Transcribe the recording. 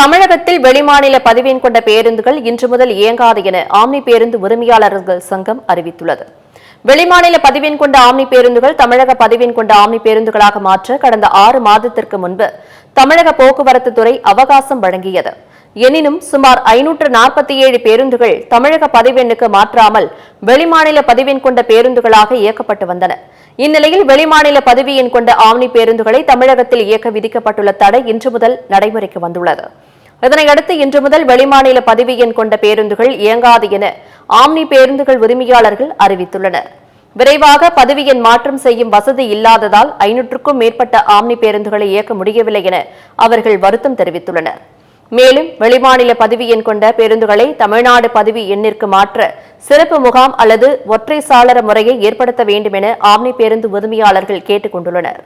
தமிழகத்தில் வெளிமாநில பதிவெண் கொண்ட பேருந்துகள் இன்று முதல் இயங்காது என ஆம்னி பேருந்து உரிமையாளர்கள் சங்கம் அறிவித்துள்ளது. வெளிமாநில பதிவெண் கொண்ட ஆம்னி பேருந்துகள் தமிழக பதிவெண் கொண்ட ஆம்னி பேருந்துகளாக மாற்ற கடந்த ஆறு மாதத்திற்கு முன்பு தமிழக போக்குவரத்து துறை அவகாசம் வழங்கியது. எனினும் சுமார் ஐநூற்று நாற்பத்தி ஏழு பேருந்துகள் தமிழக பதிவெண்ணுக்கு மாற்றாமல் வெளிமாநில பதிவெண் கொண்ட பேருந்துகளாக இயக்கப்பட்டு வந்தன. இந்நிலையில் வெளிமாநில பதவியின் எண் கொண்ட ஆம்னி பேருந்துகளை தமிழகத்தில் இயக்க விதிக்கப்பட்டுள்ள தடை இன்று முதல் நடைமுறைக்கு வந்துள்ளது. இதனையடுத்து இன்று முதல் வெளிமாநில பதிவு எண் கொண்ட பேருந்துகள் இயங்காது என ஆம்னி பேருந்துகள் உரிமையாளர்கள் அறிவித்துள்ளனர். விரைவாக பதவி எண் மாற்றம் செய்யும் வசதி இல்லாததால் ஐநூற்றுக்கும் மேற்பட்ட ஆம்னி பேருந்துகளை இயக்க முடியவில்லை என அவர்கள் வருத்தம் தெரிவித்துள்ளனர். மேலும் வெளிமாநில பதவி எண் கொண்ட பேருந்துகளை தமிழ்நாடு பதவி எண்ணிற்கு மாற்ற சிறப்பு முகாம் அல்லது ஒற்றை சாளர முறையை ஏற்படுத்த வேண்டும் என ஆம்னி பேருந்து உரிமையாளர்கள் கேட்டுக் கொண்டுள்ளனர்.